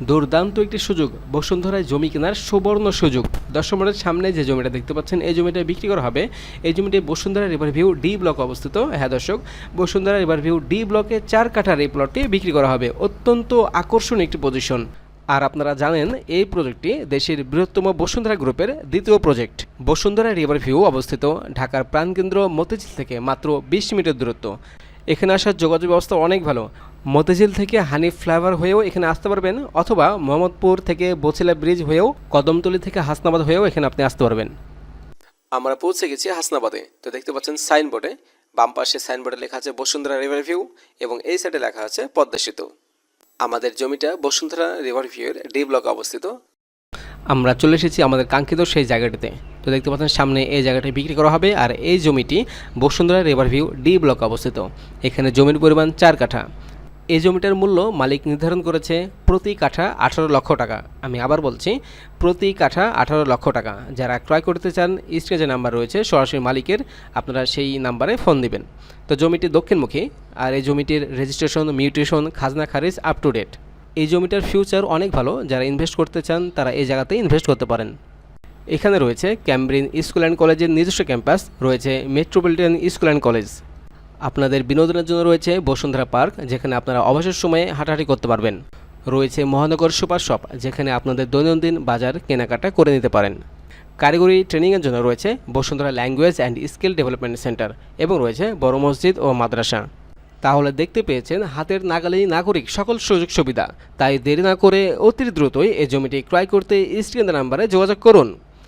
দুর্দান্ত একটি সুযোগ। বসুন্ধরায় জমি কেনার সুবর্ণ সুযোগ। দশমরের সামনে যে জমিটা দেখতে পাচ্ছেন, এই জমিটা বিক্রি করা হবে। এই জমিটি Bashundhara river view D block অবস্থিত। হ্যাঁ দর্শক, বসুন্ধরা রিভার ভিউ ডি ব্লকে চার কাঠার এই প্লটটি বিক্রি করা হবে। অত্যন্ত আকর্ষণীয় একটি পজিশন আর আপনারা জানেন, এই প্রজেক্টটি দেশের বৃহত্তম বসুন্ধরা গ্রুপের দ্বিতীয় প্রজেক্ট বসুন্ধরা রিভার ভিউ অবস্থিত। ঢাকার প্রাণকেন্দ্র মতিঝিল থেকে মাত্র বিশ মিনিটের দূরত্ব। এখানে আসার যোগাযোগ ব্যবস্থা অনেক ভালো। মতিঝিল থেকে হানি ফ্লাইওভার হয়েও এখানে আসতে পারবেন অথবা মোহাম্মদপুর থেকে বছিলা ব্রিজ হয়েও কদমতলি থেকে হাসনাবাদ হয়েও এখানে আপনি আসতে পারবেন। আমরা পৌঁছে গেছি হাসনাবাদে। তো দেখতে পাচ্ছেন সাইনবোর্ডে বাম পাশে সাইনবোর্ডে লেখা আছে বসুন্ধরা রিভার ভিউ এবং এই সাইডে লেখা আছে পদ্মা সেতু। আমাদের জমিটা বসুন্ধরা রিভার ভিউয়ের ডি ব্লকে অবস্থিত। আমরা চলে এসেছি আমাদের কাঙ্ক্ষিত সেই জায়গাটিতে। তো দেখতে পাচ্ছেন সামনে এই জায়গাটি বিক্রি করা হবে আর এই জমিটি Bashundhara river view D block অবস্থিত। এখানে জমির পরিমাণ চার কাঠা। এই জমিটার মূল্য মালিক নির্ধারণ করেছে প্রতি কাঠা আঠারো লক্ষ টাকা। আমি আবার বলছি, প্রতি কাঠা আঠারো লক্ষ টাকা। যারা ক্রয় করতে চান, স্ক্রিনে যে নাম্বার রয়েছে, সরাসরি মালিকের আপনারা সেই নাম্বারে ফোন দিবেন। তো জমিটি দক্ষিণমুখী, আর এই জমিটির রেজিস্ট্রেশন মিউটেশন খাজনা খারিজ আপ টু ডেট এই জমিটার ফিউচার অনেক ভালো। যারা ইনভেস্ট করতে চান, তারা এই জায়গাতে ইনভেস্ট করতে পারেন। এখানে রয়েছে ক্যামব্রিন স্কুল অ্যান্ড কলেজের নিজস্ব ক্যাম্পাস রয়েছে মেট্রোপলিটন স্কুল অ্যান্ড কলেজ আপনাদের বিনোদনের জন্য রয়েছে বসুন্ধরা পার্ক, যেখানে আপনারা অবসর সময়ে হাঁটাহাঁটি করতে পারবেন। রয়েছে মহানগর সুপার শপ, যেখানে আপনাদের দৈনন্দিন বাজার কেনাকাটা করে নিতে পারেন। কারিগরি ট্রেনিংয়ের জন্য রয়েছে Bashundhara language and skill development centre এবং রয়েছে বড় মসজিদ ও মাদ্রাসা। তাহলে দেখতে পেয়েছেন হাতের নাগালেই নাগরিক সকল সুযোগ সুবিধা। তাই দেরি না করে অতি দ্রুতই এই জমিটি ক্রয় করতে স্ক্রিনের নাম্বারে যোগাযোগ করুন।